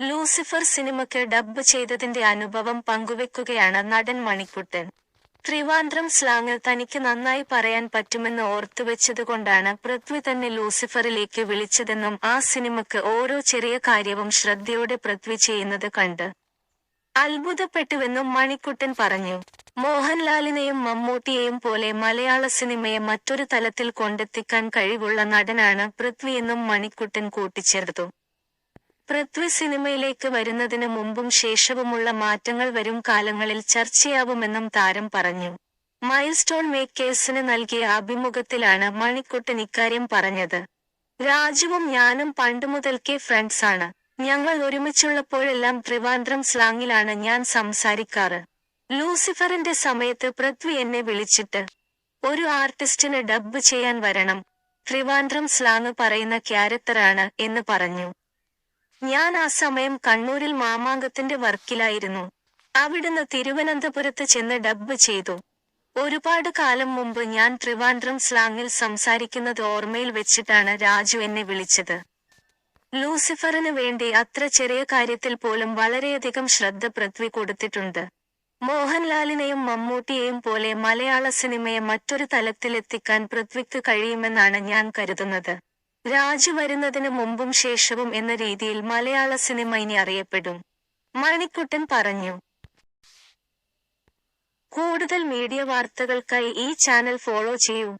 Lucifer സിനിമയ്ക്ക് dub ചെയ്തതിന്റെ അനുഭവം പങ്കുവെക്കുകയാണ് നടൻ മണിക്കുട്ടൻ. ട്രിവാൻഡ്രം സ്ലാങ് തനിക്ക് നന്നായി പറയാൻ പറ്റുമെന്ന് ഓർത്തുവെച്ചതുകൊണ്ടാണ് പൃഥ്വി തന്നെ ലൂസിഫറിലേക്ക് വിളിച്ചതെന്നും ആ സിനിമയ്ക്ക് ഓരോ ചെറിയ കാര്യവും ശ്രദ്ധയോടെ പൃഥ്വി ചെയ്യുന്നത് കണ്ട്. അത്ഭുതപ്പെട്ടുവെന്നും മണിക്കുട്ടൻ പറഞ്ഞു. മോഹൻലാലിനെയും മമ്മൂട്ടിയെയും പോലെ മലയാള സിനിമയെ മറ്റൊരു തലത്തിൽ കൊണ്ടെത്തിക്കാൻ കഴിവുള്ള നടനാണ് പൃഥ്വിയെന്നും മണിക്കുട്ടൻ കൂട്ടിച്ചേർത്തു. പൃഥ്വി സിനിമയിലേക്ക് വരുന്നതിന് മുമ്പും ശേഷവുമുള്ള മാറ്റങ്ങൾ വരും കാലങ്ങളിൽ ചർച്ചയാവുമെന്നും താരം പറഞ്ഞു. മൈൽസ്റ്റോൺ മേക്കേഴ്സിന് നൽകിയ അഭിമുഖത്തിലാണ് മണിക്കുട്ടൻ ഇക്കാര്യം പറഞ്ഞത്. രാജുവും ഞാനും പണ്ടുമുതൽക്കേ ഫ്രണ്ട്സാണ് ഞങ്ങൾ ഒരുമിച്ചുള്ളപ്പോഴെല്ലാം ത്രിവാന്ത്രം സ്ലാങ്ങിലാണ് ഞാൻ സംസാരിക്കാറ്. ലൂസിഫറിന്റെ സമയത്ത് പൃഥ്വി എന്നെ വിളിച്ചിട്ട് ഒരു ആർട്ടിസ്റ്റിന് ഡബ് ചെയ്യാൻ വരണം. ത്രിവാന്ത്രം സ്ലാങ് പറയുന്ന ക്യാരക്ടറാണ് എന്ന് പറഞ്ഞു. ഞാൻ ആ സമയം കണ്ണൂരിൽ മാമാങ്കത്തിന്റെ വർക്കിലായിരുന്നു. അവിടുന്ന് തിരുവനന്തപുരത്ത് ചെന്ന് ഡബ്ബ് ചെയ്തു. ഒരുപാട് കാലം മുമ്പ് ഞാൻ ട്രിവാൻഡ്രം സ്ലാങ്ങിൽ സംസാരിക്കുന്നത് ഓർമ്മയിൽ വെച്ചിട്ടാണ് രാജു എന്നെ വിളിച്ചത്. ലൂസിഫറിന് വേണ്ടി അത്ര ചെറിയ കാര്യത്തിൽ പോലും വളരെയധികം ശ്രദ്ധ പൃഥ്വി കൊടുത്തിട്ടുണ്ട്. മോഹൻലാലിനെയും മമ്മൂട്ടിയെയും പോലെ മലയാള സിനിമയെ മറ്റൊരു തലത്തിലെത്തിക്കാൻ പൃഥ്വിക്ക് കഴിയുമെന്നാണ് ഞാൻ കരുതുന്നത്. രാജു വരുന്നതിന് മുമ്പും ശേഷവും എന്ന രീതിയിൽ മലയാള സിനിമ ഇനി അറിയപ്പെടും. മണിക്കുട്ടൻ പറഞ്ഞു. കൂടുതൽ മീഡിയ വാർത്തകൾക്കായി ഈ ചാനൽ ഫോളോ ചെയ്യൂ.